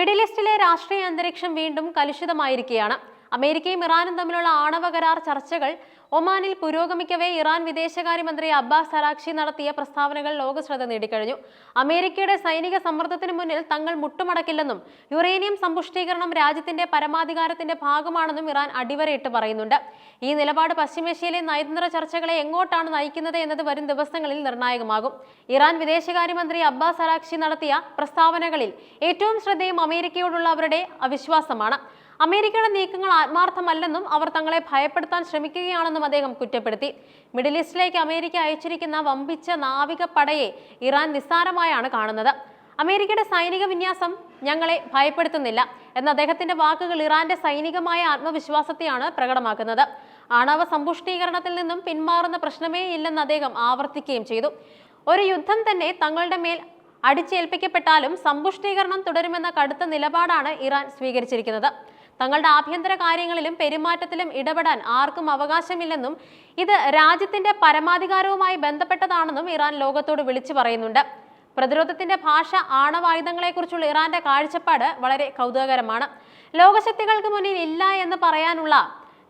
Middle ഈസ്റ്റിലെ രാഷ്ട്രീയ അന്തരീക്ഷം വീണ്ടും കലുഷിതമായിരിക്കുകയാണ്. അമേരിക്കയും ഇറാനും തമ്മിലുള്ള ആണവ കരാർ ചർച്ചകൾ ഒമാനിൽ പുരോഗമിക്കവേ ഇറാൻ വിദേശകാര്യമന്ത്രി അബ്ബാസ് അറാക്ഷി നടത്തിയ പ്രസ്താവനകൾ ലോകശ്രദ്ധ നേടിക്കഴിഞ്ഞു. അമേരിക്കയുടെ സൈനിക സമ്മർദ്ദത്തിന് മുന്നിൽ തങ്ങൾ മുട്ടുമടക്കില്ലെന്നും യുറേനിയം സമ്പുഷ്ടീകരണം രാജ്യത്തിന്റെ പരമാധികാരത്തിന്റെ ഭാഗമാണെന്നും ഇറാൻ അടിവരയിട്ട് പറയുന്നുണ്ട്. ഈ നിലപാട് പശ്ചിമേഷ്യയിലെ നയതന്ത്ര ചർച്ചകളെ എങ്ങോട്ടാണ് നയിക്കുന്നത് എന്നത് വരും ദിവസങ്ങളിൽ നിർണായകമാകും. ഇറാൻ വിദേശകാര്യമന്ത്രി അബ്ബാസ് അറാക്ഷി നടത്തിയ പ്രസ്താവനകളിൽ ഏറ്റവും ശ്രദ്ധേയം അമേരിക്കയോടുള്ള അവരുടെ അവിശ്വാസമാണ്. അമേരിക്കയുടെ നീക്കങ്ങൾ ആത്മാർത്ഥമല്ലെന്നും അവർ തങ്ങളെ ഭയപ്പെടുത്താൻ ശ്രമിക്കുകയാണെന്നും അദ്ദേഹം കുറ്റപ്പെടുത്തി. മിഡിൽ ഈസ്റ്റിലേക്ക് അമേരിക്ക അയച്ചിരിക്കുന്ന വമ്പിച്ച നാവിക പടയെ ഇറാൻ നിസ്സാരമായാണ് കാണുന്നത്. അമേരിക്കയുടെ സൈനിക വിന്യാസം ഞങ്ങളെ ഭയപ്പെടുത്തുന്നില്ല എന്ന അദ്ദേഹത്തിന്റെ വാക്കുകൾ ഇറാന്റെ സൈനികമായ ആത്മവിശ്വാസത്തെയാണ് പ്രകടമാക്കുന്നത്. ആണവ സമ്പുഷ്ടീകരണത്തിൽ നിന്നും പിന്മാറുന്ന പ്രശ്നമേ ഇല്ലെന്ന് അദ്ദേഹം ആവർത്തിക്കുകയും ചെയ്തു. ഒരു യുദ്ധം തന്നെ തങ്ങളുടെ മേൽ അടിച്ചേൽപ്പിക്കപ്പെട്ടാലും സമ്പുഷ്ടീകരണം തുടരുമെന്ന കടുത്ത നിലപാടാണ് ഇറാൻ സ്വീകരിച്ചിരിക്കുന്നത്. തങ്ങളുടെ ആഭ്യന്തര കാര്യങ്ങളിലും പെരുമാറ്റത്തിലും ഇടപെടാൻ ആർക്കും അവകാശമില്ലെന്നും ഇത് രാജ്യത്തിന്റെ പരമാധികാരവുമായി ബന്ധപ്പെട്ടതാണെന്നും ഇറാൻ ലോകത്തോട് വിളിച്ചു പറയുന്നുണ്ട്. പ്രതിരോധത്തിന്റെ ഭാഷ ആണവായുധങ്ങളെക്കുറിച്ചുള്ള ഇറാന്റെ കാഴ്ചപ്പാട് വളരെ കൗതുകകരമാണ്. ലോകശക്തികൾക്ക് മുന്നിൽ ഇല്ല എന്ന് പറയാനുള്ള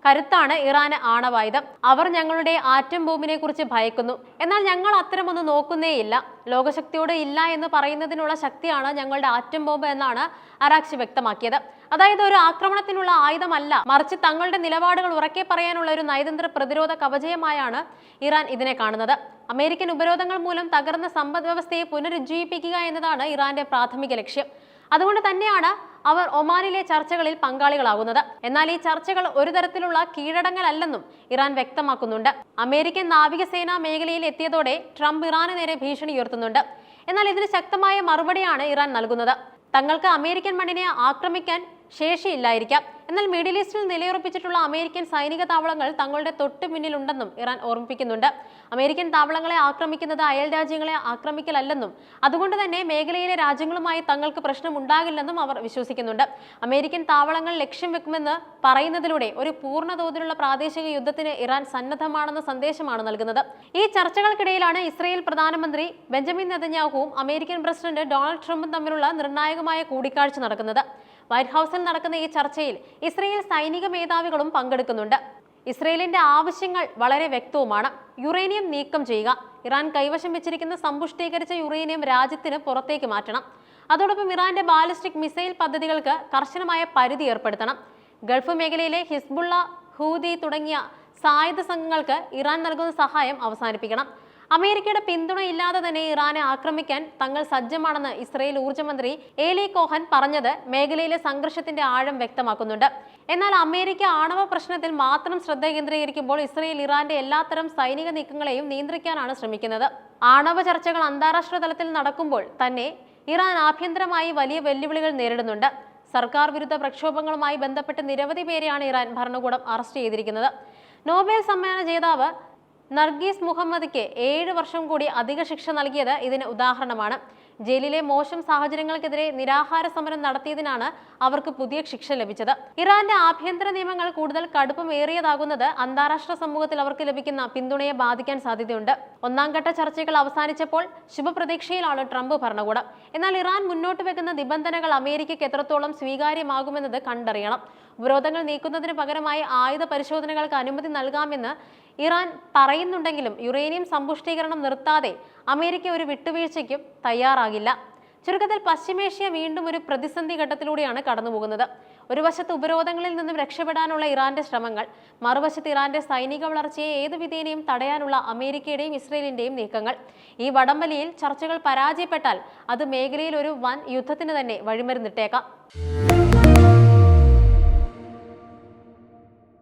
കരുത്താണ് ഇറാന് ആണവായുധം. അവർ ഞങ്ങളുടെ ആറ്റം ബോംബിനെ കുറിച്ച് ഭയക്കുന്നു. എന്നാൽ ഞങ്ങൾ അത്തരമൊന്നും നോക്കുന്നേയില്ല. ലോകശക്തിയോട് ഇല്ല എന്ന് പറയുന്നതിനുള്ള ശക്തിയാണ് ഞങ്ങളുടെ ആറ്റം ബോംബ് എന്നാണ് അറാക്ഷി വ്യക്തമാക്കിയത്. അതായത് ഒരു ആക്രമണത്തിനുള്ള ആയുധമല്ല. മറിച്ച് തങ്ങളുടെ നിലപാടുകൾ ഉറക്കെ പറയാനുള്ള ഒരു നയതന്ത്ര പ്രതിരോധ കവചയമായാണ് ഇറാൻ ഇതിനെ കാണുന്നത്. അമേരിക്കൻ ഉപരോധങ്ങൾ മൂലം തകർന്ന സമ്പദ് വ്യവസ്ഥയെ പുനരുജ്ജീവിപ്പിക്കുക എന്നതാണ് ഇറാന്റെ പ്രാഥമിക ലക്ഷ്യം. അതുകൊണ്ട് തന്നെയാണ് അവർ ഒമാനിലെ ചർച്ചകളിൽ പങ്കാളികളാകുന്നത്. എന്നാൽ ഈ ചർച്ചകൾ ഒരു തരത്തിലുള്ള കീഴടങ്ങലല്ലെന്നും ഇറാൻ വ്യക്തമാക്കുന്നുണ്ട്. അമേരിക്കൻ നാവികസേനാ മേഖലയിൽ എത്തിയതോടെ ട്രംപ് ഇറാന് നേരെ ഭീഷണി ഉയർത്തുന്നുണ്ട്. എന്നാൽ ഇതിന് ശക്തമായ മറുപടിയാണ് ഇറാൻ നൽകുന്നത്. തങ്ങൾക്ക് അമേരിക്കൻ മണ്ണിനെ ആക്രമിക്കാൻ ശേഷിയില്ലായിരിക്കാം. എന്നാൽ മിഡിൽ ഈസ്റ്റിൽ നിലയുറപ്പിച്ചിട്ടുള്ള അമേരിക്കൻ സൈനിക താവളങ്ങൾ തങ്ങളുടെ തൊട്ടു മുന്നിലുണ്ടെന്നും ഇറാൻ ഓർമ്മിപ്പിക്കുന്നുണ്ട്. അമേരിക്കൻ താവളങ്ങളെ ആക്രമിക്കുന്നത് അയൽ രാജ്യങ്ങളെ ആക്രമിക്കലല്ലെന്നും അതുകൊണ്ട് തന്നെ മേഖലയിലെ രാജ്യങ്ങളുമായി തങ്ങൾക്ക് പ്രശ്നം ഉണ്ടാകില്ലെന്നും അവർ വിശ്വസിക്കുന്നുണ്ട്. അമേരിക്കൻ താവളങ്ങൾ ലക്ഷ്യം വെക്കുമെന്ന് പറയുന്നതിലൂടെ ഒരു പൂർണ തോതിലുള്ള പ്രാദേശിക യുദ്ധത്തിന് ഇറാൻ സന്നദ്ധമാണെന്ന സന്ദേശമാണ് നൽകുന്നത്. ഈ ചർച്ചകൾക്കിടയിലാണ് ഇസ്രയേൽ പ്രധാനമന്ത്രി ബെഞ്ചമിൻ നെതന്യാഹുവും അമേരിക്കൻ പ്രസിഡന്റ് ഡൊണാൾഡ് ട്രംപും തമ്മിലുള്ള നിർണായകമായ കൂടിക്കാഴ്ച നടക്കുന്നത്. വൈറ്റ് ഹൗസിൽ നടക്കുന്ന ഈ ചർച്ചയിൽ ഇസ്രയേൽ സൈനിക മേധാവികളും പങ്കെടുക്കുന്നുണ്ട്. ഇസ്രയേലിന്റെ ആവശ്യങ്ങൾ വളരെ വ്യക്തവുമാണ്. യുറേനിയം നീക്കം ചെയ്യുക. ഇറാൻ കൈവശം വെച്ചിരിക്കുന്ന സമ്പുഷ്ടീകരിച്ച യുറേനിയം രാജ്യത്തിന് പുറത്തേക്ക് മാറ്റണം. അതോടൊപ്പം ഇറാന്റെ ബാലിസ്റ്റിക് മിസൈൽ പദ്ധതികൾക്ക് കർശനമായ പരിധി ഏർപ്പെടുത്തണം. ഗൾഫ് മേഖലയിലെ ഹിസ്ബുള്ള ഹൂദി തുടങ്ങിയ സായുധ സംഘങ്ങൾക്ക് ഇറാൻ നൽകുന്ന സഹായം അവസാനിപ്പിക്കണം. അമേരിക്കയുടെ പിന്തുണയില്ലാതെ തന്നെ ഇറാനെ ആക്രമിക്കാൻ തങ്ങൾ സജ്ജമാണെന്ന് ഇസ്രയേൽ ഊർജമന്ത്രി ഏലി കോഹൻ പറഞ്ഞത് മേഖലയിലെ സംഘർഷത്തിന്റെ ആഴം വ്യക്തമാക്കുന്നുണ്ട്. എന്നാൽ അമേരിക്ക ആണവ പ്രശ്നത്തിൽ മാത്രം ശ്രദ്ധ കേന്ദ്രീകരിക്കുമ്പോൾ ഇസ്രയേൽ ഇറാന്റെ എല്ലാത്തരം സൈനിക നീക്കങ്ങളെയും നിയന്ത്രിക്കാനാണ് ശ്രമിക്കുന്നത്. ആണവ ചർച്ചകൾ അന്താരാഷ്ട്ര തലത്തിൽ നടക്കുമ്പോൾ തന്നെ ഇറാൻ ആഭ്യന്തരമായി വലിയ വെല്ലുവിളികൾ നേരിടുന്നുണ്ട്. സർക്കാർ വിരുദ്ധ പ്രക്ഷോഭങ്ങളുമായി ബന്ധപ്പെട്ട് നിരവധി പേരെയാണ് ഇറാൻ ഭരണകൂടം അറസ്റ്റ് ചെയ്തിരിക്കുന്നത്. നോബൽ സമ്മാന ജേതാവ് നർഗീസ് മുഹമ്മദിക്ക് ഏഴ് വർഷം കൂടി അധിക ശിക്ഷ നൽകിയത് ഇതിന് ഉദാഹരണമാണ്. ജയിലിലെ മോശം സാഹചര്യങ്ങൾക്കെതിരെ നിരാഹാര സമരം നടത്തിയതിനാണ് അവർക്ക് പുതിയ ശിക്ഷ ലഭിച്ചത്. ഇറാന്റെ ആഭ്യന്തര നിയമങ്ങൾ കൂടുതൽ കടുപ്പമേറിയതാകുന്നത് അന്താരാഷ്ട്ര സമൂഹത്തിൽ അവർക്ക് ലഭിക്കുന്ന പിന്തുണയെ ബാധിക്കാൻ സാധ്യതയുണ്ട്. ഒന്നാം ഘട്ട ചർച്ചകൾ അവസാനിച്ചപ്പോൾ ശുഭപ്രതീക്ഷയിലാണ് ട്രംപ് ഭരണകൂടം. എന്നാൽ ഇറാൻ മുന്നോട്ട് വെക്കുന്ന നിബന്ധനകൾ അമേരിക്കയ്ക്ക് എത്രത്തോളം സ്വീകാര്യമാകുമെന്നത് കണ്ടറിയണം. ഉപരോധങ്ങൾ നീക്കുന്നതിന് പകരമായി ആയുധ പരിശോധനകൾക്ക് അനുമതി നൽകാമെന്ന് ഇറാൻ പറയുന്നുണ്ടെങ്കിലും യുറേനിയം സമ്പുഷ്ടീകരണം നിർത്താതെ അമേരിക്ക ഒരു വിട്ടുവീഴ്ചയ്ക്കും തയ്യാറാകില്ല. ചുരുക്കത്തിൽ പശ്ചിമേഷ്യ വീണ്ടും ഒരു പ്രതിസന്ധി ഘട്ടത്തിലൂടെയാണ് കടന്നുപോകുന്നത്. ഒരു വശത്ത് ഉപരോധങ്ങളിൽ നിന്നും രക്ഷപ്പെടാനുള്ള ഇറാന്റെ ശ്രമങ്ങൾ മറുവശത്ത് ഇറാന്റെ സൈനിക വളർച്ചയെ ഏത് വിധേനയും തടയാനുള്ള അമേരിക്കയുടെയും ഇസ്രയേലിന്റെയും നീക്കങ്ങൾ. ഈ വടംവലിയിൽ ചർച്ചകൾ പരാജയപ്പെട്ടാൽ അത് മേഖലയിൽ ഒരു വൻ യുദ്ധത്തിന് തന്നെ വഴിമരുന്നിട്ടേക്കാം.